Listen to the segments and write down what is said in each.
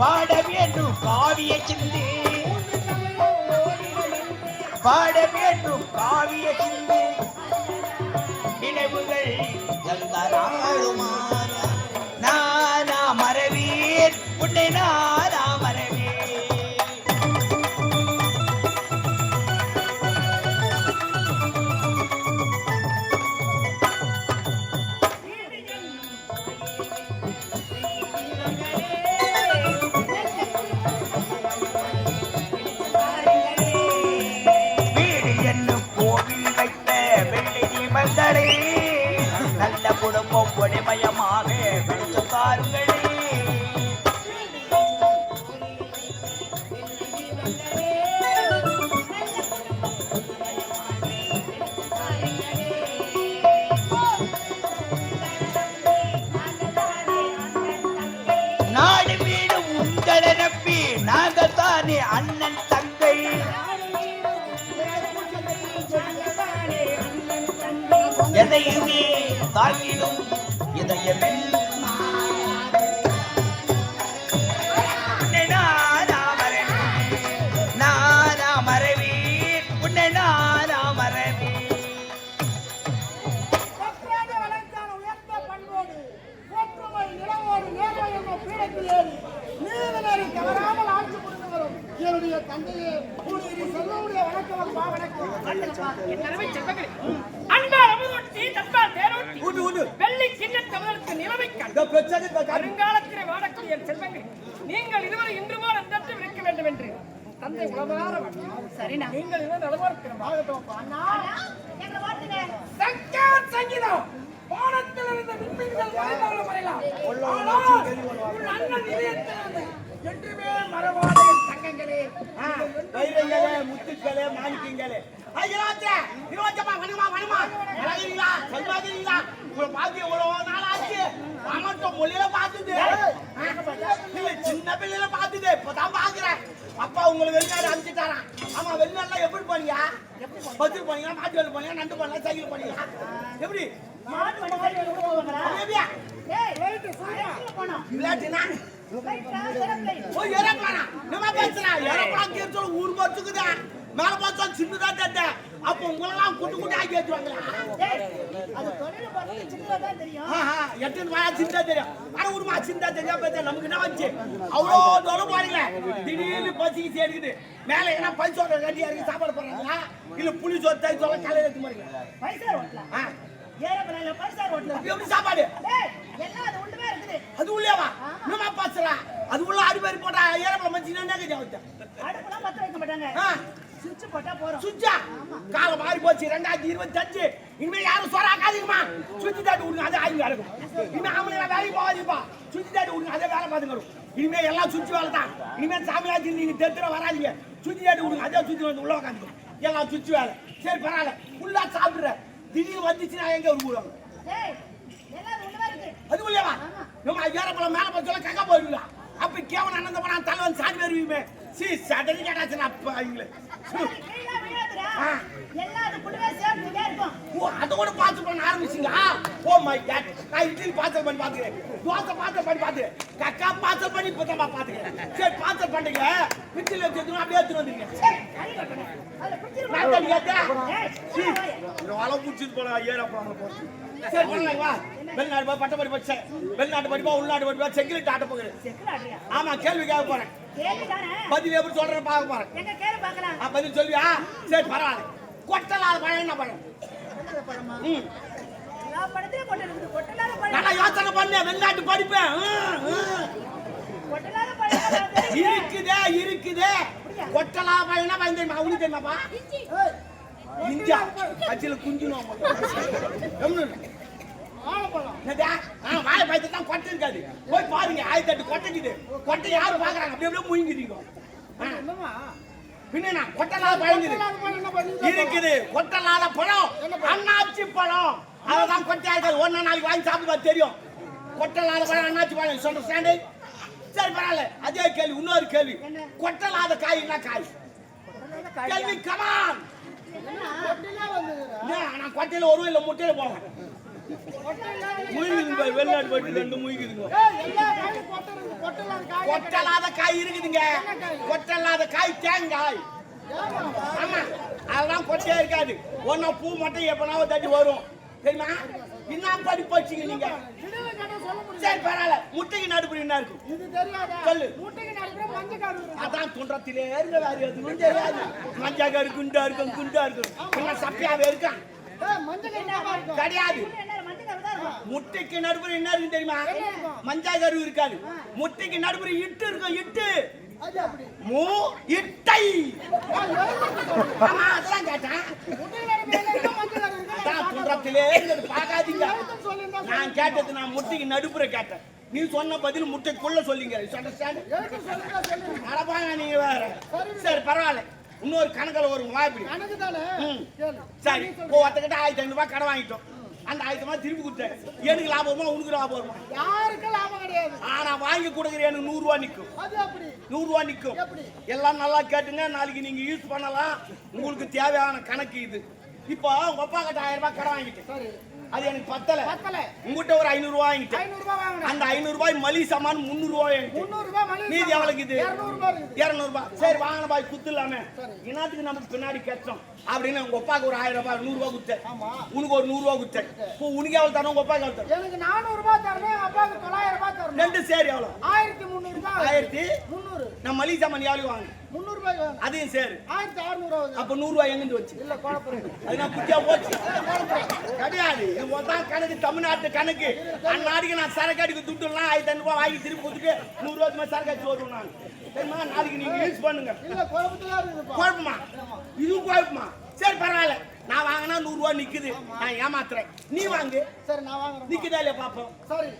பாட வேண்டும் காவிய சிந்தி. பாட வேண்டும் காவிய சிந்தி. எதையுமே தாங்கிடும் இதயமெல்லாம் வருங்காலத்திலே வாழக்கூடிய என் செல்வங்களே, நீங்கள் இருவரும் இன்று போல் என்றென்றும் இருக்க வேண்டும் என்று. தந்தை உளமாற சரிண்ணா. நீங்கள் வாழ்த்துங்க. சங்கர் சங்கீதம். வானத்தில் இருந்த விண்மீன்கள் மறைந்தாலும் மறையலாம். உன் அண்ணன் இதயத்திலிருந்து என்றுமே என் தங்கங்களே. முத்துக்களே, மாணிக்கங்களே. ஐயராஜே, இருபத்தம்மா? சந்தோஷமா இருக்கீங்களா? உங்களை பார்த்து எவ்வளவு நாள் ஆச்சு? மாமன்ட்ட மொழியில பார்த்தது. இல்ல, சின்ன பிள்ளையில பார்த்தது. இப்பதான் பார்க்கிறேன். அப்பா உங்களை வெளிநாடு அனுப்பிச்சிட்டாராம். ஆமா, வெளிநாடுலாம் எப்படி போனீங்க? பஸ்ஸுல போனீங்களா? மாட்டு வண்டியில போனீங்களா? நண்டு போனீங்களா? சைக்கிள் போனீங்களா? எப்படி? இல்லாட்டினா? ஏரோப்ளேனா? நம்ம பேசுறேன். ஏரோப்ளேன் கேட்டு ஊர் பஸ்ஸுக்குதா. மேல பார்த்தா சின்னதா தட்ட அப்போ உங்களெல்லாம் குட்டு குட்டு ஆக்கி ஏய், அது தொழில பார்த்து சின்னதா தான் தெரியும். எட்டுன்னு வாயா சிந்தா தெரியும். உருமா பார்த்தா நமக்கு என்ன வந்துச்சு அவ்வளோ தூரம் பாருங்க திடீர்னு பசிக்கு சேர்க்குது மேல என்ன பரிசோட ரெடியா இருக்கு சாப்பாடு போடுறாங்களா? இல்ல புளி சோறு தை சொல்ல காலையில எடுத்து பாருங்க பைசா ஓட்டலாம் அப்ப எப்படி சாப்பாடு? எல்லாம் அது உள்ளவே இருக்குது. அது உள்ளேவா? என்னமா பாசுறா? அது உள்ள அடி மாதிரி போட்டா ஏறப்பட மச்சினா என்ன கஜா வச்சா அடுப்புலாம் பத்த வைக்க மாட்டாங்க. சுஜா காலம் மாறி போச்சு ரெண்டாயிரத்தி இருபத்தி அஞ்சு இனிமே யாரும் சொராக்காதீங்கம்மா. சுத்தி தாட்டி விடுங்க அதே ஆயுங்க இருக்கும். இனிமே ஆம்பளை வேலைக்கு போகாதீங்கப்பா. சுத்தி தாட்டி விடுங்க அதே வேலை பார்த்துக்கணும் இனிமே எல்லாம் சுத்தி வேலை தான். இனிமே சாமியாச்சு நீங்க தெத்துல வராதீங்க. சுத்தி தாட்டி விடுங்க அதே சுத்தி வந்து உள்ள உட்காந்துக்கும் எல்லாம் சுத்தி வேலை. சரி பரவாயில்ல. ஃபுல்லா சாப்பிடுற. திடீர்னு வந்துச்சுன்னா எங்க ஒரு எல்லாம் அது இல்லையாவா நம்ம ஏறப்பழம் மேல போய் சொல்ல கக்கா போயிருவா அப்ப கேவன் அண்ணன் போனா தலை வந்து சாடி வருவீமே சீ சடனி கேட்டாச்சு அப்பா இவங்களே. சரி, கீழே விழாதுடா. ஆ. ஓ அதை கூட பார்த்து பண்ண ஆரம்பிச்சிங்களா? ஓ மை காட் நான் இட்லி பார்சல் பண்ணி பார்த்துக்கிறேன். தோசை பார்சல் பண்ணி பார்த்துக்கிறேன். கக்கா பார்சல் பண்ணி இப்போ தான் சரி பார்சல் பண்ணுங்க. பிச்சில் வச்சு அப்படியே எடுத்து வந்துருங்க. சரி, கை கட்டணும். அதுல நான் கேட்டேன். சீ, இந்த வலை பிடிச்சிட்டு போல ஏற போறாங்க போச்சு. சரி பண்ணலாம் வா. வெளிநாடு போய் பட்டப்படி படிச்சேன் வெளிநாட்டு படிப்பா உள்நாட்டு படிப்பா செக்கிலிட்டு ஆட்ட போகிறேன். செக்குல ஆடுறியா? ஆமா கேள்வி கேட்க போறேன். பதில் எப்படி சொல்றேன் பார்க்க போறேன். பதில் சொல்லுவியா சரி பரவாயில்ல. கொட்டலாத பழம் என்ன பழம். நல்லா யோசனை பண்ணு வெளிநாட்டு படிப்பேன். இருக்குதே இருக்குதே. கொட்டலா பையனா உனக்கு தெரியுமாப்பா ஏய், இந்தியா கட்சியில குஞ்சினோம். வாழை பயத்தை தான் கொட்டை இருக்காது. போய் பாருங்க ஆயிரத்தி எட்டு கொட்டைக்குது கொட்டை யாரு பாக்குறாங்க அப்படி அப்படியே என்னம்மா? பின்ன கொட்டலாத பழங்குது? இருக்குது. கொட்டலாத பழம். அண்ணாச்சி பழம்? அதெல்லாம் கொட்டையா இருக்காது. ஒன்னு நாளைக்கு வாங்கி சாப்பிட்டு தெரியும். கொட்டலாத பழம் அண்ணாச்சி பழம். சொல்ற ஸ்டாண்டு சரி பரவாயில்ல. அதே கேள்வி இன்னொரு கேள்வி. கொட்டலாத காய். என்ன காய் கேள்வி கமான். நான் கொட்டையில ஒரு இல்ல முட்டையில போவேன். முயங்குதுங்க வெளிநாடு போயிட்டு ரெண்டு முயங்குதுங்க ஏய், எல்லா காயும் கொட்டை இருக்கு. கொட்டையில்லாத காய் கொட்டலாத காய் இருக்குதுங்க கொட்டலாத காய் தேங்காய்? ஆமா அதெல்லாம் கொட்டையா இருக்காது ஒன்னா பூ மட்டும் எப்பனாவது தட்டி வரும் தெரியுமா என்ன படி போச்சுங்க நீங்க திடீர்னு கேட்டா சொல்ல முடியாது. சரி பரவாயில்ல முட்டைக்கு நடுப்புற என்ன இருக்கும் இது தெரியாதா? சொல்லு. முட்டைக்கு நடுப்புற மஞ்சக்காரு இருக்கு. அதான் துன்றத்திலே இருக்க வேற எதுவும் தெரியாது மஞ்சள் குண்டா இருக்கும் குண்டா இருக்கும் சப்பியாவே இருக்கான்? கிடையாது முட்டைக்கு நடுப்புற என்ன இருக்கு தெரியுமா? மஞ்சள் கரு இருக்காது. முட்டைக்கு நடுப்புற இட்டு இருக்கும் இட்டு. மூ இட்டை. ஆமா அதெல்லாம் கேட்டேன். இருந்தது பார்க்காதீங்க. நான் கேட்டது நான் முட்டைக்கு நடுப்புற கேட்டேன். நீ சொன்ன பதில் முட்டைக்குள்ள சொல்லிங்க. அடப்பாங்க நீங்க வேற. சரி பரவாயில்ல. இன்னொரு கணக்கில் வரும் வாய்ப்பு. சரி ஒருத்தக்கிட்ட ஆயிரத்தி ஐநூறு ரூபாய் கடன் வாங்கிட்டோம். அந்த ஆயிரத்தி ரூபாய் திருப்பி கொடுத்தேன். எனக்கு லாபம் உனக்கு லாபம்? யாருக்கும் லாபம் கிடையாது. ஆனா வாங்கி கொடுக்குற எனக்கு நூறு ரூபாய் நிற்கும் நூறு ரூபாய் நிற்கும்? எல்லாம் நல்லா கேட்டுங்க நாளைக்கு நீங்க யூஸ் பண்ணலாம். உங்களுக்கு தேவையான கணக்கு இது. இப்போ உங்க அப்பா கிட்ட ஆயிரம் ரூபாய் கடன் வாங்கிட்டேன். அது எனக்கு பத்தல. பத்தல. உங்ககிட்ட ஒரு ஐநூறு ரூபாய் வாங்கிட்டேன். ஐநூறு ரூபாய் வாங்கினேன் அந்த ஐநூறு ரூபாய் மலி சாமான் முந்நூறு ரூபாய் முந்நூறு ரூபாய் மளிகை மீதி சாமான். எவ்வளவுக்கு இது? இருநூறு ரூபாய் சரி வாங்கின பாய் குத்து இல்லாம இனத்துக்கு நமக்கு பின்னாடி கஷ்டம் அப்படின்னு உங்க அப்பாவுக்கு ஒரு ஆயிரம் ரூபாய் நூறு ரூபாய் கொடுத்தேன். உனக்கு ஒரு நூறு ரூபாய் கொடுத்தேன். உனக்கு எவ்வளவு தரணும்? உங்க அப்பாவுக்கு எவ்வளவு எனக்கு நானூறு ரூபாய் தரணும் அப்பாவுக்கு தொள்ளாயிரம் ரூபாய் தரணும். ரெண்டு சரி எவ்வளவு? ஆயிரத்தி முந்நூறு ரூபாய் ஆயிரத்தி முந்நூறு. நான் மளிகை சாமான் எவ்வளவு வாங்க. முந்நூறு ரூபாய் வேணும் அதையும் சரி. ஆயிரத்தி அறுநூறு அப்ப நூறு ரூபாய் எங்கிருந்து வச்சு? இல்ல குழப்பம் அது நான் புத்தியா போச்சு. கிடையாது. இது மொத்தம் கணக்கு தமிழ்நாட்டு கணக்கு. அந்நாளைக்கு நான் சரக்கு அடிக்க துட்டுலாம் ஆயிரத்தி வாங்கி திருப்பி கொடுத்துட்டு நூறு ரூபாய்க்கு மேல சரக்கு அடிச்சு நான் சரிம்மா நாளைக்கு நீங்க யூஸ் பண்ணுங்க. இல்ல குழப்பத்துல குழப்பமா இது குழப்பமா சரி பரவாயில்ல. நான் வாங்கினா நூறு ரூபாய் நிக்குது. நான் ஏமாத்துறேன். நீ வாங்கு. சரி நான் வாங்குறேன் நிக்குதா இல்லையா பாப்போம்? சரி.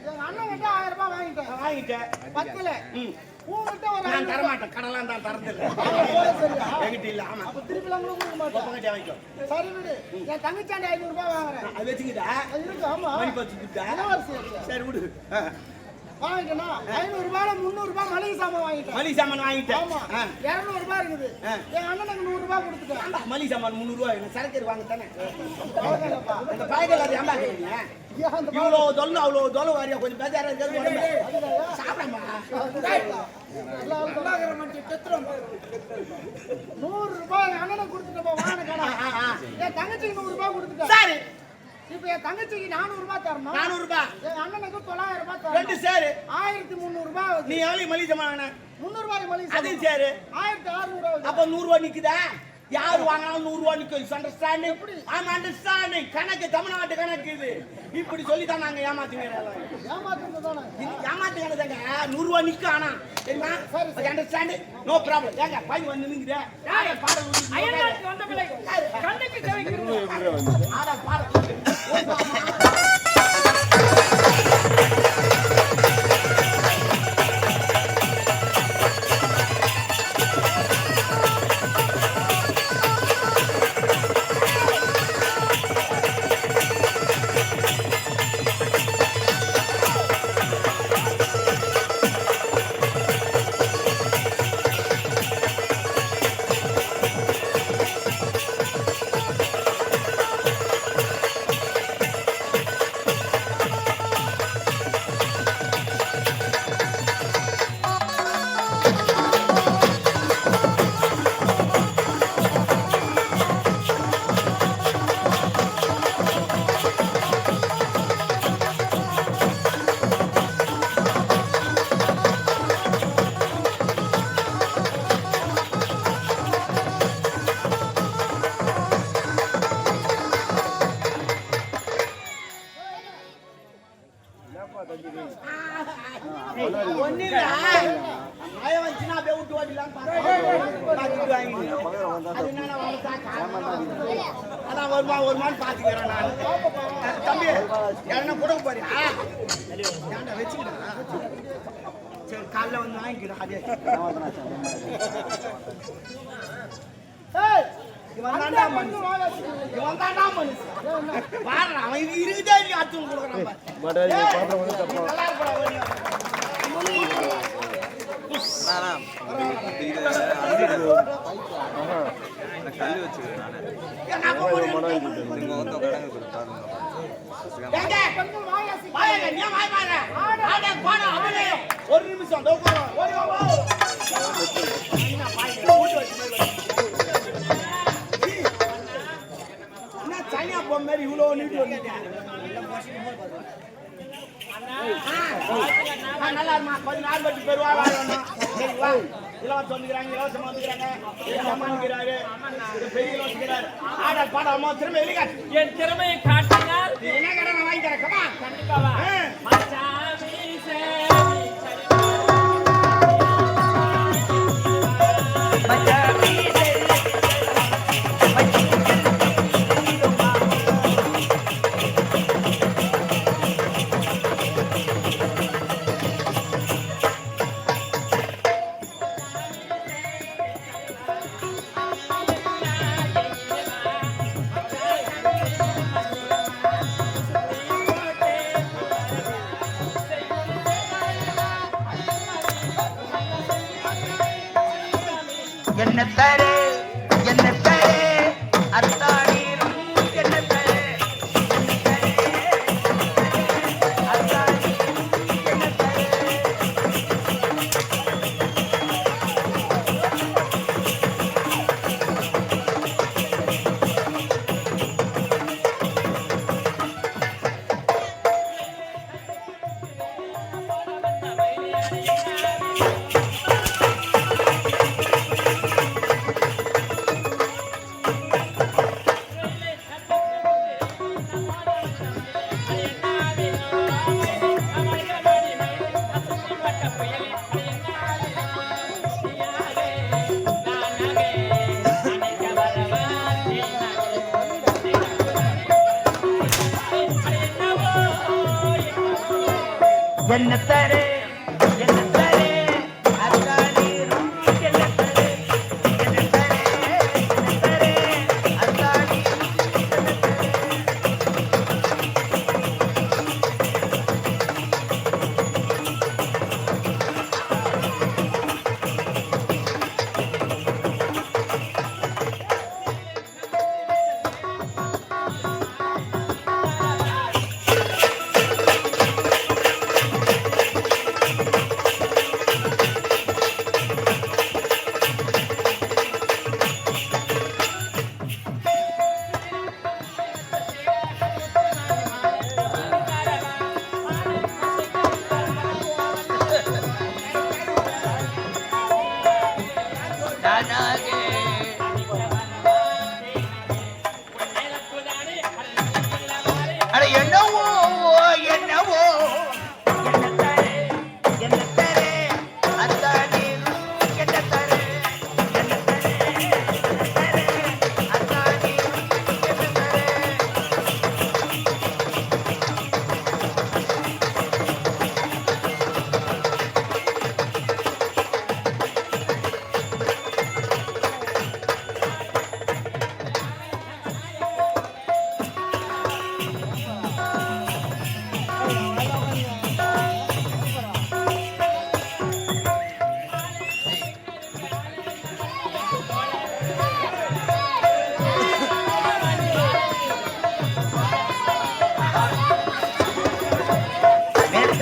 எங்க அண்ணன் கிட்ட ஆயிரம் ரூபாய் வாங்கிட்டேன். பத்துல. ம். நான் தர. மாட்டேன். கடலாம் தான் தரதில்லை. என்கிட்ட இல்ல. ஆமா அப்ப திருப்பி எல்லாம் கூட கொடுக்க மாட்டேன். வாங்கிக்கோ. சரி விடு. என் தங்கச்சாண்டி ஐநூறு ரூபாய் வாங்குறேன். அது வச்சுக்கிட்டா? அது இருக்கு ஆமா. மணி பத்து கொடுத்தா இளவரசி இருக்கு. சரி விடு. வாங்கிட்டேனா ஐநூறு ரூபாயில முந்நூறு ரூபாய் மளிகை சாமான் வாங்கிட்டேன். மளிகை சாமான் வாங்கிட்டேன். இருநூறு ரூபாய் இருக்குது. என் அண்ணனுக்கு நூறு ரூபாய் கொடுத்துட்டேன். மளிகை சாமான் முந்நூறு ரூபாய் எனக்கு சரக்கு வாங்க தானே. அந்த பாய்கள் அது ஏன் இவ்வளோ தொல்லை அவ்வளோ தொலை வாரியா? கொஞ்சம் பேஜாரா இருக்கிறது. சாப்பிடமா? நூறு ரூபாய் அண்ணனுக்கு கொடுத்துட்டப்பா வாங்கின. என் தங்கச்சிக்கு நூறு ரூபாய் கொடுத்துட்டேன். சரி. இப்ப என் தங்கச்சிக்கு நானூறு ரூபாய் தரணும். நானூறு ரூபாய். என் அண்ணனுக்கு தொள்ளாயிரம் ரூபாய் ரெண்டு சேரு. ஆயிரத்தி முந்நூறு ரூபாய் நீ எவ்வளவு மளிகை வாங்கின? முந்நூறு ரூபாய் மளிகை சாமான். சேரு. ஆயிரத்தி அறுநூறு அப்ப நூறு ரூபாய் நிக்குதா? யார் வாங்கினாலும் நூறு ரூபாய் நிக்கும் அண்டர்ஸ்டாண்டிங் ஆமா அண்டர்ஸ்டாண்டிங் கணக்கு தமிழ்நாட்டு கணக்கு இது. இப்படி சொல்லி தான் நாங்க ஏமாத்துங்க ஏமாத்துறது தானே? ஏமாத்து கணக்குதாங்க நூறு ரூபாய் நிக்கும் ஆனா. தெரியுமா? அண்டர்ஸ்டாண்டிங் நோ ப்ராப்ளம் ஏங்க பையன் வந்து நிங்குதே ஆட பாடல் பாடல் காலைல வந்து வாங்கிக்கிறேன் அதே இவன் பொண்ணு மனுஷன் வாயை. இவன் தான்டா மனுஷன் பாரு அவன் இது இருக்குதே நீ வெளிய. கல் வச்சுக்கிறேன் நானு வாயை. வாயங்க, நீ வாய் பாரு. ஆடே, போடா, அவனே. ஒரு நிமிஷம். என்ன சைனா பொம்மை மாதிரி இவ்வளோ நீட்டி ஆ, நல்லா இருமா? கொஞ்சம் நாள் பட்டு பெருவா இலவசம் வந்துக்கிறாங்க இலவசம் பெரிய இலவசிக்கிறாரு என் திறமையை காட்டினால் நீ என்ன கடை நான் வாங்கி தரேன்? கமா கண்டிப்பாவா என்ன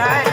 மேற்கானே நெல்லு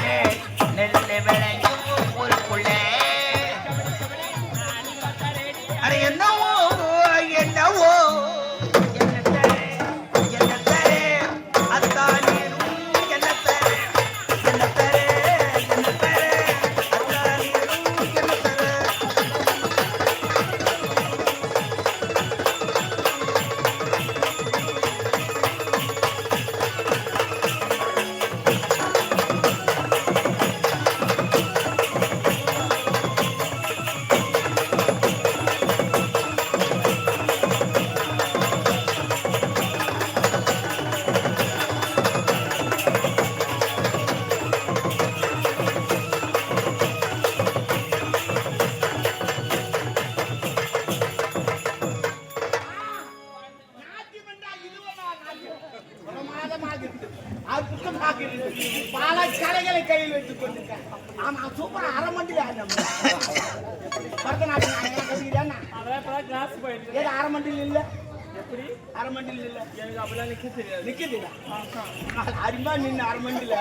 தெரியாது நின்று அரை மண்டியில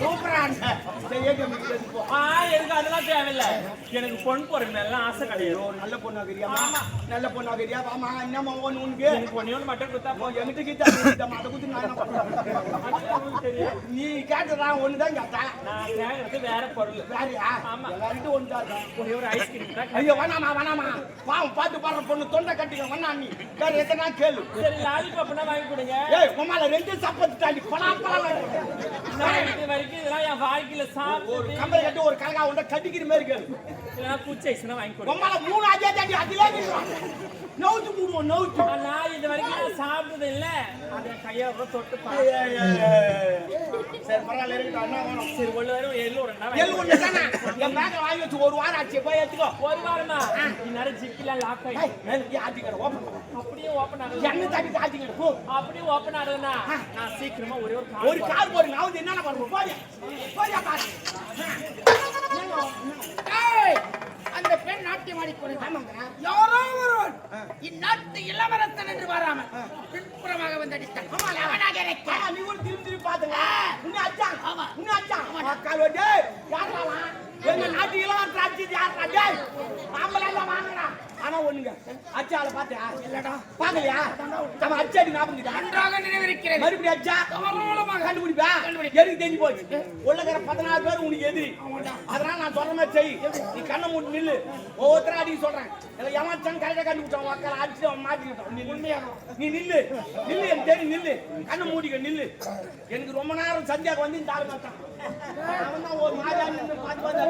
சூப்பரா ஆடின. எனக்கு அதெல்லாம் தேவையில்ல எனக்கு பொண்ணு போற மேலாம் ஆசை கிடையாது ஐயோ, நல்ல பொண்ணா தெரியாமா நல்ல பொண்ணா தெரியா ஆமா என்னம்மா ஒண்ணு உனக்கு எனக்கு ஒண்ணே மட்டும் கொடுத்தா போ என்கிட்ட கிட்ட அதை குத்து நான் என்ன பண்றேன் போதும் தெரியும் நீ கேட்டதா ஒண்ணுதான் கேட்டா நான் கேட்கறது வேற பொருள் வேறயா ஆமா. எல்லார்கிட்டும் ஒண்ணுதான் ஒரே ஒரு ஐஸ்கிரீம் ஐயோ வேணாமா வேணாமா பாவம் பாட்டு பாடுற பொண்ணு தொண்டை கட்டிக்க நீ வேற எதனா கேளு. சரி லாலிபாப்னா வாங்கி கொடுங்க. ஏய் உமால ரெண்டு சப்பத்து தாண்டி பலா பலா இது வரைக்கும் இதெல்லாம் என் வாழ்க்கையில ஒரு சாப்பிட்டு கம்பளை கட்டி ஒரு கலகா உண்ட கட்டிக்கிற மாதிரி கேளு. இதெல்லாம் பூச்சி ஐஸ்னா வாங்கி கொடுங்க உமால மூணு அஜே தாண்டி அதிலே நவுத்து போடுவோம் நவுத்து நான் இது வரைக்கும் நான் சாப்பிட்டது இல்ல அதை கையோட தொட்டு பாரு. சரி பரவாயில்ல சரி ஒண்ணு வரும் எள்ளு ஒரு ஒண்ணு தானே என் பேக்கை வாங்கி வச்சு ஒரு வாரம் ஆச்சு போய் எடுத்துக்கோ ஒரு வாரமா இந்நேரம் ஜிப்பிலாம் லாக் ஆட்டிக்கிற ஓப்பன் அப்படியே ஓப்பன் ஆகுது என்ன தாண்டி ஆட்டிக்கிற போ அப்படியே ஓப்பன் ஆகுதுன்னா நான் சீக்கிரமா ஒரே ஒரு ஒரு கார் நான் வந்து என்னென்ன பண்ணுவோம் போய் போய் பாரு அந்த பெண் நாட்டியம் ஆடிக்கொண்டு யாரோ ஒருவன். இந்நாட்டு இளவரசன் என்று வராமல் பின்புறமாக வந்து அடித்தான். அவனாக இருக்க ஆமா, நீ கூட திரும்பி திரும்பி பாத்துங்க அச்சான் உன்னை அச்சான் கால் வச்சு யாரா எங்க நாட்டு இளவரசர் அடிச்சது யாரா ஆம்பளை எல்லாம் வாங்குறா ஆனா ஒண்ணுங்க. அச்சால பாத்தியா இல்லடா. பாக்கலையா அவன் அச்சாடி ஞாபகம்? நன்றாக நினைவிருக்கிறது மறுபடியும் அச்சா கவனமாக கண்டுபிடிப்பா? எனக்கு தெரிஞ்சு போச்சு? உள்ளக்கிற பதினாறு பேர் உனக்கு எதிரி. அதனால நான் சொல்ற மாதிரி செய். நீ கண்ணை மூடி நில்லு. ஒவ்வொருத்தரும் அடிக்க சொல்றேன். இதுல ஏமாச்சான் கரெக்டா கண்டுபிடிச்சான். மக்கள் அடிச்சு அவன் மாட்டிக்கிட்டான் நீ உண்மையாக நீ நில்லு. நில்லு எனக்கு தெரியும். நில்லு. கண்ணை மூடிக்க நில்லு. எனக்கு ரொம்ப நேரம் சந்தியாக்கு வந்து இந்த ஆள் மாட்டான் அவன் தான் ஒரு நின்று பார்த்து பார்த்து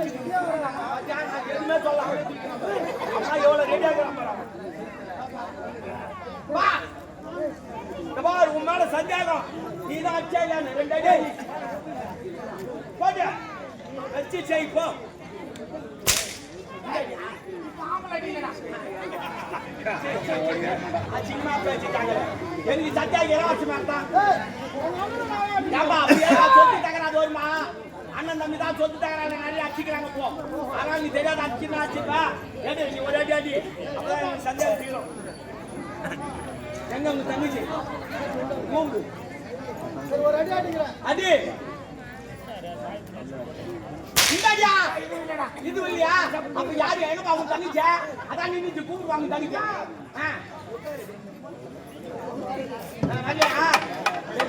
நான் எதுவுமே சொல்ல தூக்கினான் பாரு. உன் மேல சந்தேகம் நீ தான் அச்சா இல்லைன்னு ரெண்டு அடி போடு வச்சு செய் போ அசிங்கமா பேசிட்டாங்க எனக்கு சத்தியா இலவசமா தான் ஏப்பா அப்படியே சொத்து தகராது வருமா அண்ணன் தம்பி தான் தகராது நிறைய அடிச்சுக்கிறாங்க. போ. ஆனால் நீ தெரியாத அடிச்சுனா அடிச்சுப்பா. ஏடி நீ ஒரு அடி அடி அப்பதான் எனக்கு சந்தேகம் தீரும். எங்க உங்க தங்கச்சி? கூப்பிடு ஒரு அடி அடிக்கிறேன். அடி. இந்தாடியா. இது இல்லையா? அப்ப யாரு எங்க அவங்க தங்கச்ச அதான் நின்னுட்டு கூப்பிடுவாங்க தங்கச்ச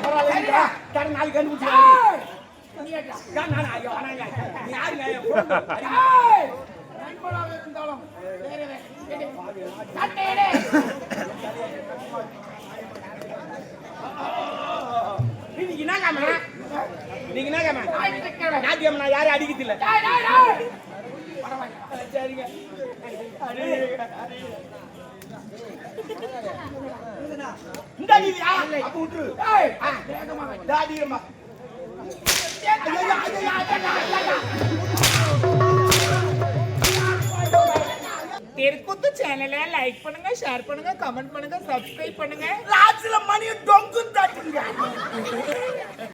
பரவாயில்ல, நாளைக்கு கண்டுபிடிச்சு ஐயோ நண்பனாக இருந்தாலும் வேறு என்ன காம? இன்னைக்கு என்ன காம நான் சரிங்க இந்த நீதியா அப்ப விட்டுரு தாடியம்மா தெற்குத்து சேனலை லைக் பண்ணுங்க ஷேர் பண்ணுங்க கமெண்ட் பண்ணுங்க சப்ஸ்கிரைப் பண்ணுங்க. லாஸ்ட்ல மணியை டொங்கு தட்டுங்க